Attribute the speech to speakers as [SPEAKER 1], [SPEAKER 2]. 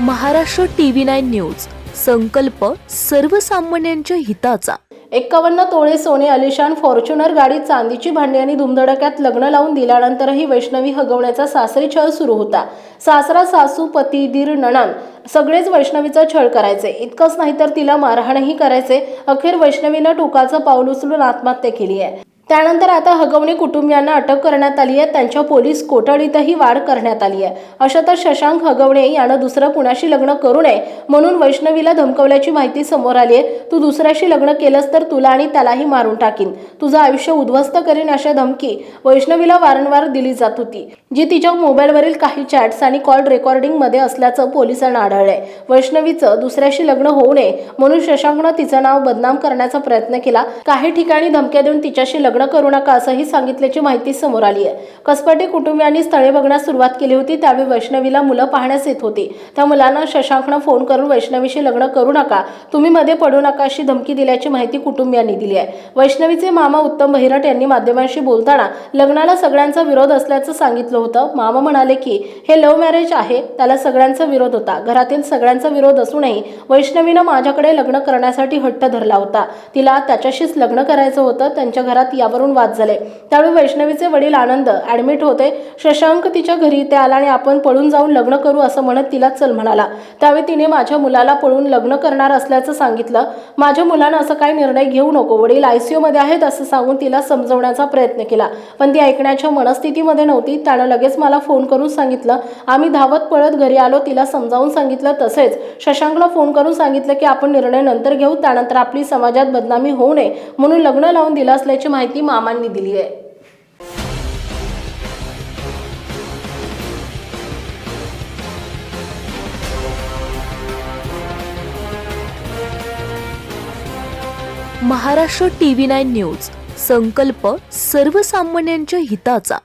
[SPEAKER 1] Maharashtra TV nine news. संकल्प सर्वसामान्यांच्या हिताचा.
[SPEAKER 2] एक्कावन्न तोळे सोने अलिशान फॉर्च्युनर गाडी चांदीची भांडी आणि धुमधडक्यात लग्न लावून दिल्यानंतरही वैष्णवी हगवण्याचा सासरी छळ सुरू होता. सासरा सासू पती दीर नणान सगळेच वैष्णवीचा छळ करायचे. इतकंच नाही तर तिला मारहाणही करायचे. अखेर वैष्णवीनं टोकाचं पाऊल उचलून आत्महत्या केली आहे. त्यानंतर आता हगवणे कुटुंबियांना अटक करण्यात आली आहे. त्यांच्या पोलीस कोठडीतही वाढ करण्यात आली आहे. अशातच शशांक हगवणे यानं दुसरं कुणाशी लग्न करू नये म्हणून वैष्णवीला धमकवल्याची माहिती समोर आली आहे. तू दुसऱ्याशी लग्न केलंस तर तुला आणि त्यालाही मारून टाकीन. तुझं आयुष्य उद्ध्वस्त करेन अशा धमकी वैष्णवीला वारंवार दिली जात होती जी तिच्या मोबाईलवरील काही चॅट्स आणि कॉल रेकॉर्डिंगमध्ये असल्याचं पोलिसांना आढळलंय. वैष्णवीचं दुसऱ्याशी लग्न होऊ नये म्हणून शशांकनं तिचं नाव बदनाम करण्याचा प्रयत्न केला. काही ठिकाणी धमक्या देऊन तिच्याशी लग्न लग्न करू नका असंही सांगितल्याची माहिती समोर आली आहे. कसपटे कुटुंबियांनी स्थळे बघण्यास सुरुवात केली होती त्यावेळी वैष्णवीला मुलं पाहण्यास येत होती. त्या मुलांना शशांकनं फोन करून वैष्णवीशी लग्न करू नका तुम्ही मध्ये पडू नका अशी धमकी दिल्याची माहिती कुटुंबियांनी दिली आहे. वैष्णवीचे मामा उत्तम बहिरट यांनी माध्यमांशी बोलताना लग्नाला सगळ्यांचा विरोध असल्याचं सांगितलं होतं. मामा म्हणाले की हे लव्ह मॅरेज आहे त्याला सगळ्यांचा विरोध होता. घरातील सगळ्यांचा विरोध असूनही वैष्णवीनं माझ्याकडे लग्न करण्यासाठी हट्ट धरला होता. तिला त्याच्याशीच लग्न करायचं होतं त्यांच्या घरात यावरून वाद झाले. त्यावेळी वैष्णवीचे वडील आनंद ऍडमिट होते शशांक तिच्या घरी इथे आला आणि आपण पळून जाऊन लग्न करू असं म्हणत तिला चल म्हणाला. त्यावेळी तिने माझ्या मुलाला पळून लग्न करणार असल्याचं सांगितलं. माझ्या मुलानं असं काही निर्णय घेऊ नको. वडील आयसीयू मध्ये आहेत असं सांगून तिला समजवण्याचा प्रयत्न केला. पण ती ऐकण्याच्या मनस्थितीमध्ये नव्हती. त्यानं लगेच मला फोन करून सांगितलं आम्ही धावत पळत घरी आलो. तिला समजावून सांगितलं तसेच. शशांकला फोन करून सांगितलं की आपण निर्णय नंतर घेऊ. त्यानंतर आपली समाजात बदनामी होऊ नये. म्हणून लग्न लावून दिलं असल्याची माहिती मामांनी दिली आहे.
[SPEAKER 1] महाराष्ट्र टीव्ही नाईन न्यूज संकल्प सर्वसामान्यांच्या हिताचा.